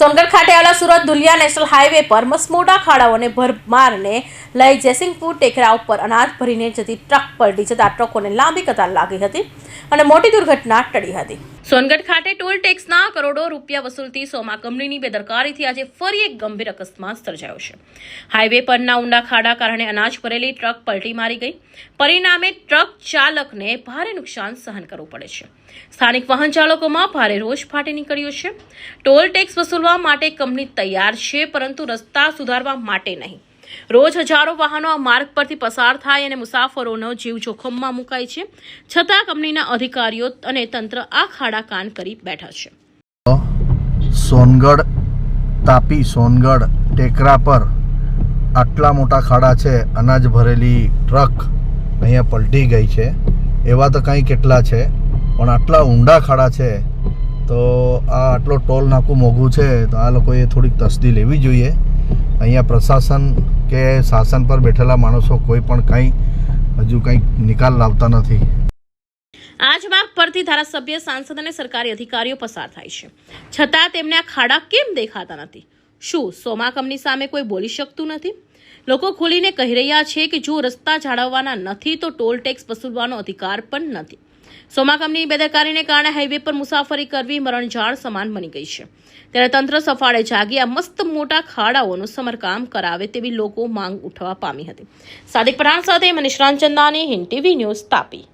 સોનગઢ ખાતે આવેલા Surat Dhulia national highway પર મસમોટા ખાડાઓને ભરમારને લઈ જયસિંહપુર ટેકરા ઉપર અનાજ ભરીને જતી ટ્રક પલટી જતા ટ્રકોને લાંબી કતાર લાગી હતી. અને મોટી દુર્ઘટના ટળી હતી. સોનગઢ ખાતે ટોલ ટેક્સના કરોડો રૂપિયા વસૂલતી સોમા કંપનીની બેદરકારીથી આજે ફરી એક ગંભીર અકસ્માત સર્જાયો છે. હાઈવે પરના ઊંડા ખાડા કારણે અનાજ ભરેલી ટ્રક પલટી મારી ગઈ. પરિણામે ટ્રક ચાલકને ભારે નુકસાન સહન કરવું પડે છે. સ્થાનિક વાહન ચાલકોમાં ભારે રોષ ફાટી નીકળ્યો છે. ટોલ ટેક્સ વસૂલવા માટે કંપની તૈયાર છે, પરંતુ રસ્તા સુધારવા માટે નહીં. રોજ હજારો વાહનો આ માર્ગ પરથી પસાર થાય અને મુસાફરોનો જીવ જોખમમાં મુકાય છે. છતાં કંપનીના અધિકારીઓ અને તંત્ર આ ખાડા કાન કરી બેઠા છે. સોનગઢ, તાપી સોનગઢ, ટેકરા પર આટલા મોટા ખાડા છે. અનાજ ભરેલી ટ્રક અહીંયા પલટી ગઈ છે. એવા તો કંઈ કેટલા છે, પણ આટલા ઊંડા ખાડા છે તો આ આટલો ટોલ નાકું મોંઘું છે તો આ લોકોએ થોડીક તસ્દી લેવી જોઈએ. અહીંયા પ્રશાસન કે શાસન પર બેઠેલા માણસો કોઈ પણ કંઈ હજુ કંઈ નિકાલ લાવતા નથી. આ જ માર્ગ પરથી ધારાસભ્ય, સાંસદ અને સરકારી અધિકારીઓ પસાર થાય છે. છતાં તેમને આ ખાડા કેમ દેખાતા નથી? શું સોમા કંપની સામે કોઈ બોલી શકતું નથી? લોકો ખોલીને કહી રહ્યા છે કે જો રસ્તા જાળવવાના નથી તો ટોલ ટેક્સ વસૂલવાનો અધિકાર પણ નથી. સોમા કંપનીની બેદરકારીને કારણે હાઈવે પર મુસાફરી કરવી મરણજાળ સમાન બની ગઈ છે. ત્યારે તંત્ર સફાળે જાગી આ મસ્ત મોટા ખાડાઓનું સમરકામ કરાવે તેવી લોકો માંગ ઉઠવા પામી હતી. સાદિક પઠાણ સાથે મનીષ રામચંદાની હિન્દ ટીવી ન્યૂઝ તાપી.